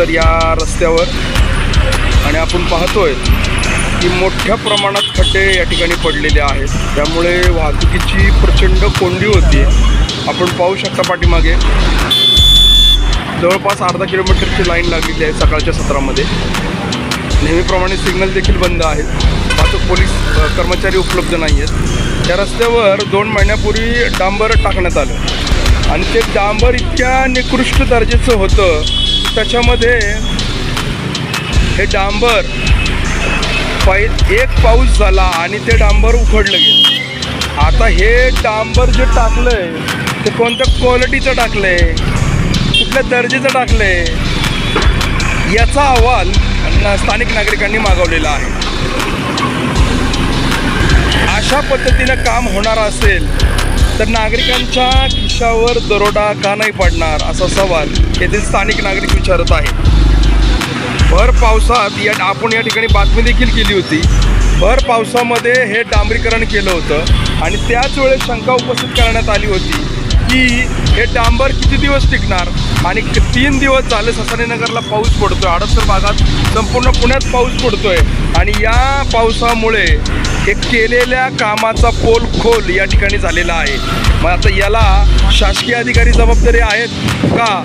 तर या रस्त्यावर आणि आपण पाहतोय की मोठ्या प्रमाणात खड्डे या ठिकाणी पडलेले आहेत. त्यामुळे वाहतुकीची प्रचंड कोंडी होती. आपण पाहू शकता पाठीमागे. जवळपास अर्धा किलोमीटरची लाईन लागलेली आहे सकाळच्या सत्रामध्ये. नेहमीप्रमाणे सिग्नल देखील बंद आहेत. वाहतूक पोलीस कर्मचारी उपलब्ध नाही आहेत त्या रस्त्यावर दोन महिन्यापूर्वी डांबर टाकण्यात आलं. आणि ते डांबर इतक्या निकृष्ट दर्जाचं होतं त्याच्यामध्ये हे डांबर पै एक पाऊस झाला आणि ते डांबर उखडलं गेलं. आता हे डांबर जे टाकलंय ते कोणत्या क्वालिटीचं टाकलंय? कुठल्या दर्जेचं टाकलंय? याचा अहवाल स्थानिक नागरिकांनी मागवलेला आहे. अशा पद्धतीनं काम होणार असेल तर नागरिकांच्या खिशावर दरोडा का नाही पडणार असा सवाल येथील स्थानिक नागरिक विचारत आहेत. भर पावसात या आपण या ठिकाणी बातमी देखील केली होती. भर पावसामध्ये हे डांबरीकरण केलं होतं आणि त्याच वेळेस शंका उपस्थित करण्यात आली होती की हे डांबर किती दिवस टिकणार आणि तीन दिवस झाले ससानीनगरला पाऊस पडतोय. हडपसर भागात संपूर्ण पुण्यात पाऊस पडतोय. आणि या पावसामुळे हे केलेल्या कामाचा पोल खोल या ठिकाणी झालेला आहे. मग आता याला शासकीय अधिकारी जबाबदारी आहेत का?